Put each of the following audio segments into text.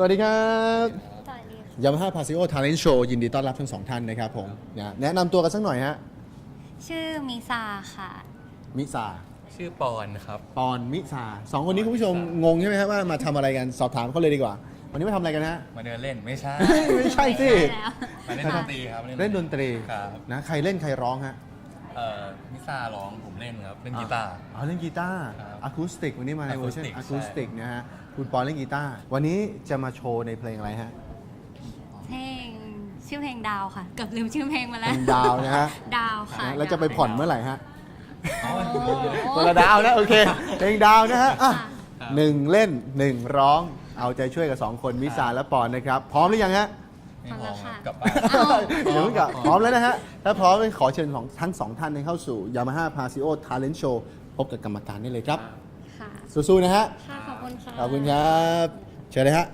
สวัสดีครับสวัสดีค่ะยามาฮ่าพาซิโอทาเลนโชยินดีต้อนรับทั้งสองท่านนะครับผมนะแนะนำตัวกันสักหน่อยฮะชื่อมิซาค่ะ มิซาชื่อปอนครับ ปอนมิซาสองคนนี้คุณผู้ชมงงใช่ไหมครับว่ามาทำอะไรกันสอบถามเขาเลยดีกว่า วันนี้มาทำอะไรกันฮะ มาเดินเล่นไม่ใช่ ไม่ใช่สิไม่ใช่แล้วมาเล่นดนตรีครับเล่นดนตรีครับ นะใครเล่นใครร้องฮะ เอ่อมิซาร้องผมเล่นครับเล่นกีตาร์ อ๋อเล่นกีตาร์ครับอะคูสติกวันนี้มาในเวอร์ชัน Acoustic อะคูสติกนะฮะคุณปอนเล่นกีตาร์วันนี้จะมาโชว์ในเพลงอะไรฮะเพลงชื่อเพลงดาวค่ะ เกือบลืมชื่อเพลงมาเพแล้ลว งดาวนะฮะดาวค่ะนะแล้วจะไปผ่อนเมื่อไหร่ฮะอ๋อ คนละดาวนะโอเคเพลงดาวนะฮะอะครับ หนึ่งเล่นหนึ่งร้องเอาใจช่วยกับสองคนมิซาและปอนนะครับ พร้อมหรือยังฮะ ไม่พอครับกลับพร้บ้าอมนแล้วค่ะเดี๋ยวมึงกับพร้อมแล้วนะฮะ ถ้าพร้อมก็ขอเชิญของทั้งสองท่านให้เข้าสู่ Yamaha p a s i o Talent Show พบกับกรรมการได้เลยครับ ค่ะสู้ๆนะฮะ ค่ะ ขอบคุณค่ะ ขอบคุณครับ เชิญเลยฮะ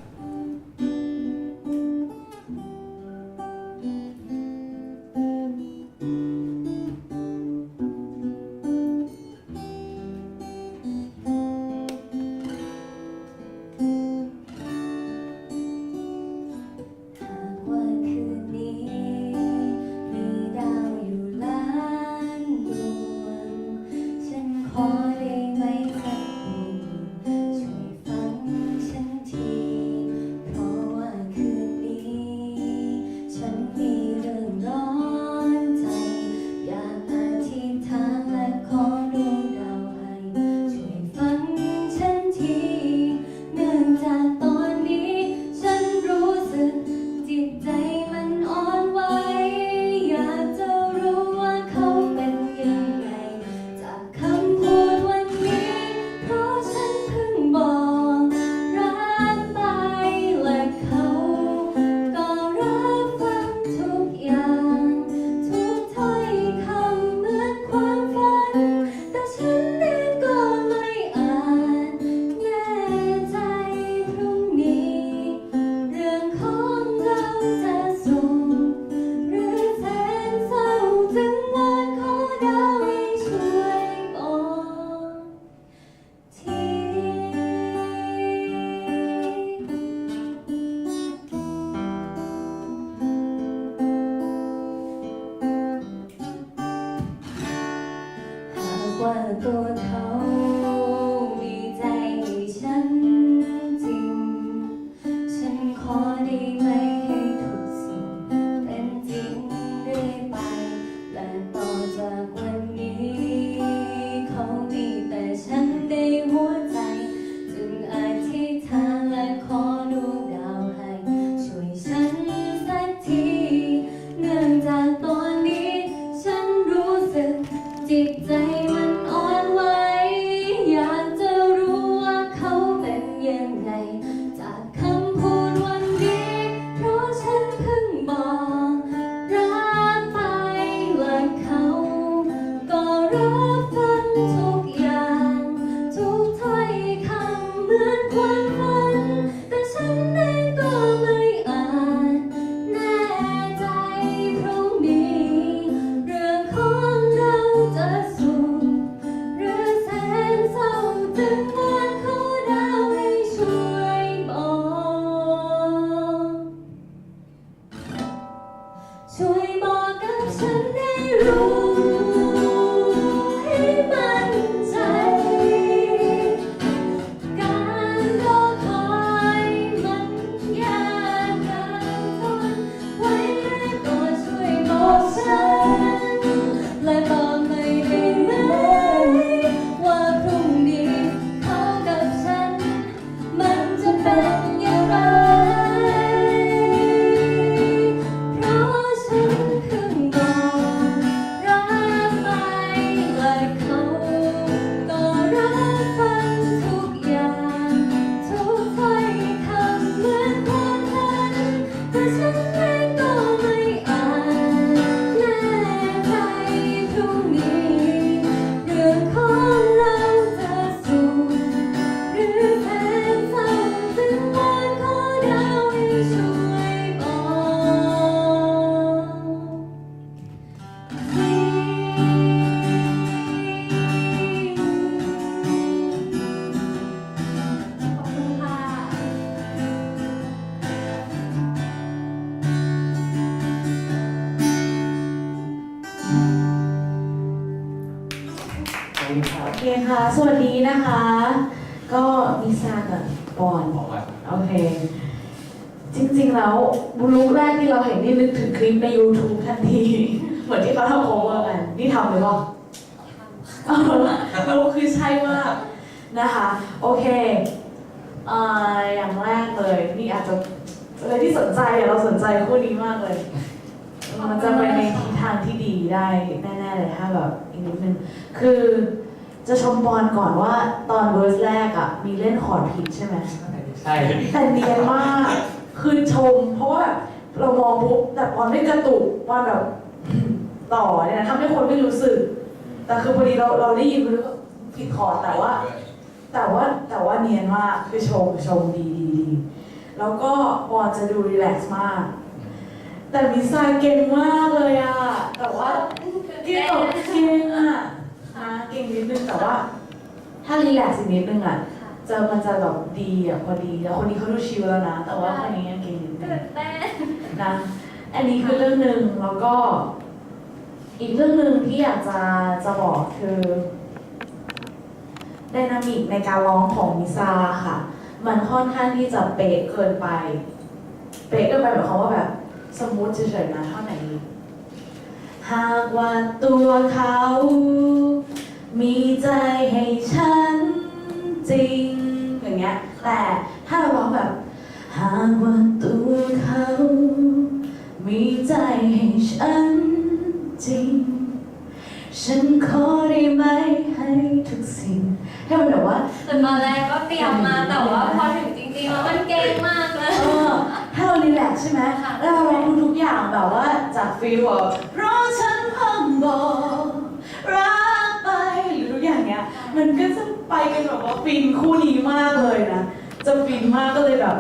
บอกกับฉันให้ ค่ะสวัสดีนะคะ ก็มิซากับปอนออกมาโอเค จริงๆแล้วลุคแรกที่เราเห็นนี่นึกถึงคลิปใน YouTube ทันที เหมือนที่เขาทำโคเวอร์กัน นี่ทำเลยป่ะเออลุคคือใช่มากนะคะ โอเคเอ่ออย่างแรกเลยนี่อาจจะอะไรที่สนใจอะเราสนใจคู่นี้มากเลย มันจะไปในทิศทางที่ดีได้แน่ๆเลยถ้าแบบอีกนิดนึงคือ จะชมบอลก่อนว่าตอนเวอร์สแรกอะมีเล่นคอร์ดผิดใช่ไหมใช่ แต่เนียนมากคือชม เพราะว่าแบบเรามองปุ๊บแต่บอลไม่กระตุกบอลแบบต่อเนี่ยนะทำให้คนไม่รู้สึก แต่คือพอดีเราเราได้ยินมันก็ผิดคอร์ดแต่ว่า แต่ว่าแต่ว่าเนียนมากคือชมชมดีดีดีแล้วก็บอลจะดูรีแลกซ์มาก แต่มิซาเก่งมากเลยอะแต่ว่าเก่งแบบเก่งอะนะ เก่งนิดนึงแต่ว่า ถ้ารีแลกซ์อีกนิดนึงอะเจอมันจะแบบดีอะพอดีแล้วคนนี้เขาดูชิลแล้วนะ แต่ว่าคนนี้ยังเก่งนิดนึง ตื่นเต้น นะอันนี้คือเรื่องหนึ่งแล้วก็ อีกเรื่องหนึ่งที่อยากจะจะบอกคือไดนามิกในการร้องของมิซาค่ะ มันค่อนข้างที่จะเป๊ะเกินไป เป๊ะเกินไปหมายความว่าแบบ สมมุติเฉยๆนะเท่าไหนดีหากว่าตัวเขา มีใจให้ฉันจริง อย่างเงี้ย แต่ถ้าเราร้องแบบ หากว่าตัวเขา มีใจให้ฉันจริง ฉันขอได้ไหมให้ทุกสิ่ง ให้มันแบบว่าต่ตอนแรกก็เตรียมมาแต่ว่าพอถึงจริงๆแล้วมันเก่งมากเลย เออถ้าเรารีแลกซ์ใช่ไหมค่ะ แล้วเราร้องทุกๆอย่างแบบว่าจากฟีลแบบเพราะฉันเพิ่งบอกรัก มันก็จะไปกันแบบว่าฟินคู่นี้มากเลยนะ จะฟินมากก็เลยแบบ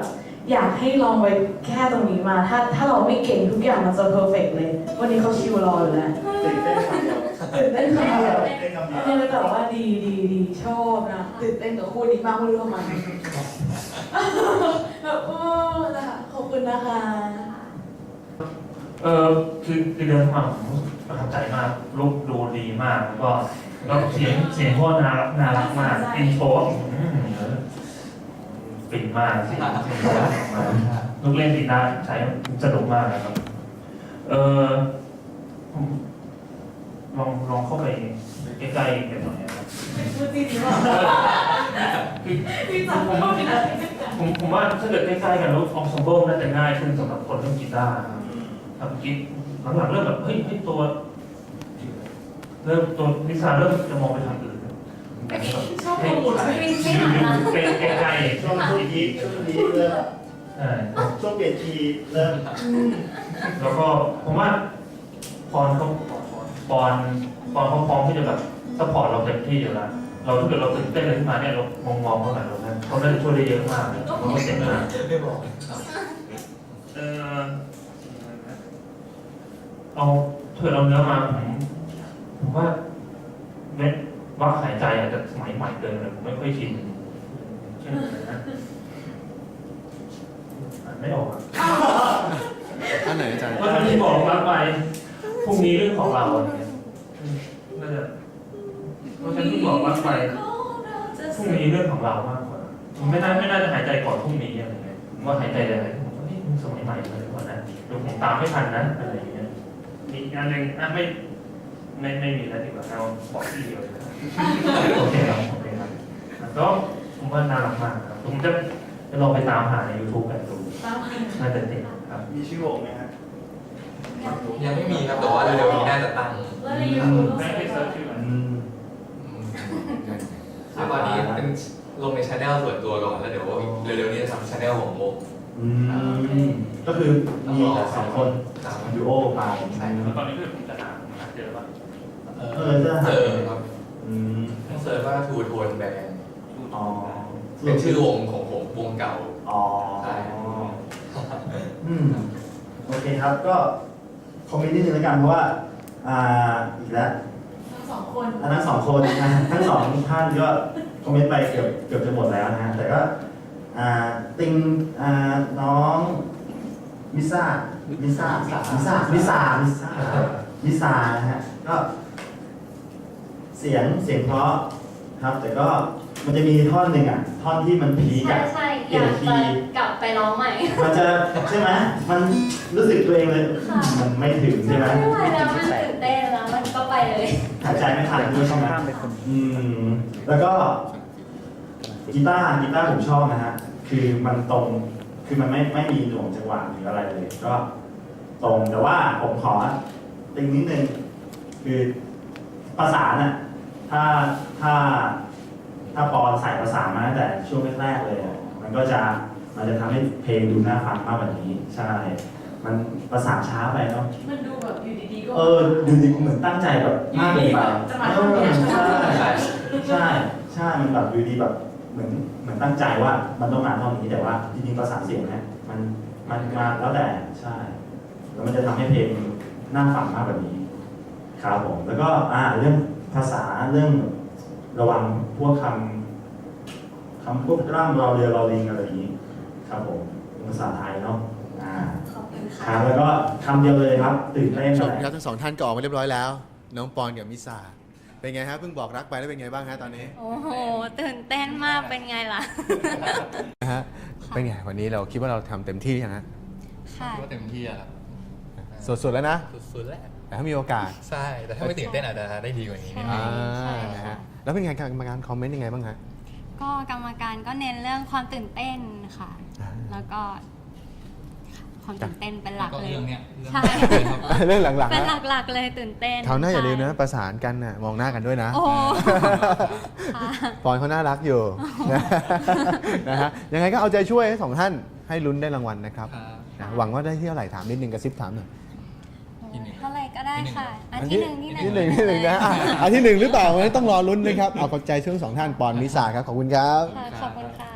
อยากให้ลองไปแค่ตรงนี้มา ถ้าถ้าเราไม่เก่งทุกอย่างมันจะเพอร์เฟกเลย วันนี้เขาชิวรออยู่แล้วตื่นเต้นคำเดียวตื่นเต้นมากเลยตื่นเต้นคำเดียวเออแต่ว่าดีดีดีชอบนะตื่นเต้นกับคู่นี้มากไม่รู้ทำไมแบบโอ้นะคะขอบคุณนะคะเออคือคือเดินมาผมประทับใจมากรูปดูดีมากแล้วก็ แล้วเสียงเสียงพ่อน่ารักน่ารักมากอินโทรอืมฟินมากเสียงเสียงน่ารักมากลูกเล่นดีได้ใช้สนุกมากนะครับ เออผมลองลองเข้าไปใกล้ๆกันหน่อยนะครับพูดจริงๆว่าคือพี่จับผมไม่ได้ผมผมว่าถ้าเกิดใกล้ๆกันแล้วอองซอมเบิลน่าจะง่ายขึ้นสำหรับคนเล่นกีตาร์นะครับทำกิ๊กหลังๆเริ่มแบบเฮ้ยเฮ้ยตัว เริ่มตัวนิสาเริ่มจะมองไปทางอื่นชอบโปรโมทฟินใช่ไหมคะเป็นใกล้ช่วงช่วงนี้ช่วงนี้เริ่มๆใช่ช่วงเปลี่ยนคีย์เริ่มแล้วก็ผมว่าปอนเขาปอนปอนเขาพร้อมที่จะแบบซัพพอร์ตเราเต็มที่อยู่แล้วเราถ้าเกิดเราตื่นเต้นอะไรขึ้นมาเนี่ยเรามองมองเขาหน่อยเราเนี่ยเขาได้ช่วยได้เยอะมากเลยเขาเก่งมากไม่บอกเออเอาเถื่อเราเนื้อมาผม ผมว่าเม็ดวักหายใจอาจจะสมัยใหม่เกินเลยผมไม่ค่อยชินเช่นอะไรนะอ่านไม่ออกอะอันไหนอาจารย์เพราะฉะนั้นที่บอกรักไปพรุ่งนี้เรื่องของเราอะไรเงี้ยอืมน่าจะเพราะฉะนั้นที่บอกรักไปพรุ่งนี้เรื่องของเรามากกว่าผมไม่น่าไม่น่าจะหายใจก่อนพรุ่งนี้อะไรเงี้ยผมว่าหายใจอะไรผมว่าเฮ้ยมันสมัยใหม่เลยกว่านั้นเดี๋ยวผมตามไม่ทันนะอะไรอย่างเงี้ยอีกอันหนึ่งอะไม่ ไม่ไม่มีแล้วดีกว่าเอาบอกที่เดียวเลยโอเคครับโอเคครับแล้วผมว่าน่ารักมากครับผมจะจะลองไปตามหาใน YouTube กันดูน่าจะเด็ดครับ มีชื่อวงไหมฮะยังไม่มีครับแต่ว่าเร็วๆนี้น่าจะตั้งแล้วในยูอืทูมบได้ไปเซิร์ชชื่อมันอืมแล้วตอนนี้เป็นลงในช anel ส่วนตัวก่อนแล้วเดี๋ยวเร็วๆนี้จะทำช anel ของโมกอืมก็คือมีแต่สองคนสามดูโอไปใช่แล้วตอนนี้คือผมจะหาหา เจอว่าเอเออจะอหา เจอครับอืมต้องเซิร์ชว่าทูโทนแบนอ๋อเป็นชื่อวงของผมวงเก่าอ๋อใช่อืมโอเคครับ ก็คอมเมนต์นิดนึงแล้วกันเพราะว่า อ่า อีกแล้ว ทั้งสองคนอันทั้งสองคนนะทั้งสองท่านก็คอมเมนต์ไปเกือบเกือบจะหมดแล้วนะฮะแต่ก็อ่าติงอ่าน้องมิซ่ามิซ่ามิซ่ามิซ่ามิซ่า มิซ่านะฮะก็เสียงเสียงเพราะครับ แต่ก็มันจะมีท่อนหนึ่งอะ ท่อนที่มันพีคใช่อะใช่เปอลี่ยยานกคีจะย์กลับไปร้องใหม่ มันจะใช่ไหมมันรู้สึกตัวเองเลย ค่ะ มันไม่ถึงใช่ไหมไม่ไหวแล้วมันตื่นเต้นแล้วมันก็ไปเลย หายใจไม่ทันด้วยใช่ไหมอืม แล้วก็กีตาร์กีตาร์ผมชอบนะฮะ คือมันตรง คือมันไม่ไม่มีหน่วงจังหวะหรืออะไรเลย ก็ตรงแต่ว่าผมขอ ติงนิดนึงคือประสานอะถ้าถ้าถ้าปอนใส่ประสานมาตั้งแต่ช่วงแรกๆเลยอะมันก็จะมันจะทำให้เพลงดูน่าฟังมากกว่านี้ ใช่ มันประสานช้าไปเนาะมันดูแบบอยู่ดีๆก็เออดูดิเหมือนตั้งใจแบบมากเกินไปจะมาทำเนี่ยใช่ใช่ใช่ใช่มันแบบดูดีแบบเหมือนเหมือนตั้งใจว่ามันต้องมาเท่านี้แต่ว่าจริงๆประสานเสียงเนี่ยมันมันมาแล้วแต่ใช่ แล้วมันจะทำให้เพลง น่าฟังมากกว่านี้ครับผมแล้วก็อ่าเรื่องภาษาเรื่องระวังพวกคำคำพวกร่ำรอเรือรอลิงอะไรอย่างนี้ ครับผมเป็นภาษาไทยเนาะอ่าขอบคุณคค่ะรับแล้วก็คำเดียวเลยครับ ตื่นเต้นชอะมไรครับทั้งสองท่านก็ออกมาเรียบร้อยแล้ว น้องปอนกับมิสาเป็นไงฮะเพิ่งบอกรักไปแล้วเป็นไงบ้างฮะตอนนี้โอ้โห ตื่นเต้นมากเป็นไงล่ะ นะฮะเป็นไงวันนี้เราคิดว่าเราทำเต็มที่ยังฮะ ค่ะคิดว่าเต็มที่อะครับ สุดๆแล้วนะ สุดๆแล้วแต่ถ้ามีโอกาส ใช่ แต่ถ้าไม่ตื่นเต้นอาจจะได้ดีกว่านี้นิดนึอ่างใช่นะค่ะฮะแล้วเป็นไงกรรมการคอมเมนต์ยังไงบ้างฮะ ก็กรรมการก็เน้นเรื่องความตื่นเต้นค่ะอ่าแล้วก็ความตื่นเต้นเป็นหลักก็เลย เรื่องเนี้ยเรื่องใช่ ครับ เรื่องหลังเป็นๆนะหลักๆเลยตื่นเต้นคราวหน้าอย่าลืมนะใช่ประสานกันนะมองหน้ากันด้วยนะ โอ้ค่ะ ปอนเขาน่ารักอยู่นะนะฮะยังไงก็เอาใจช่วยให้สองท่านให้ลุ้นได้รางวัลนะครับครับ นะหวังว่าได้ที่เท่าไหร่ถามนิดนึงกระซิบถามหน่อย ที่หนึ่ง เท่าไหร่ก็ได้ค่ะ อันอันที่ที่หนึ่งที่หนึ่งที่หนึ่งที่หนึ่งนะอะอันที่หนึ่งหรือเปล่าวันนี้ต้องรอลุ้นนะครับ เอาขอบใจช่วงสองท่านปอนมิสาครับ ขอบคุณครับ ค่ะขอบคุณค่ะ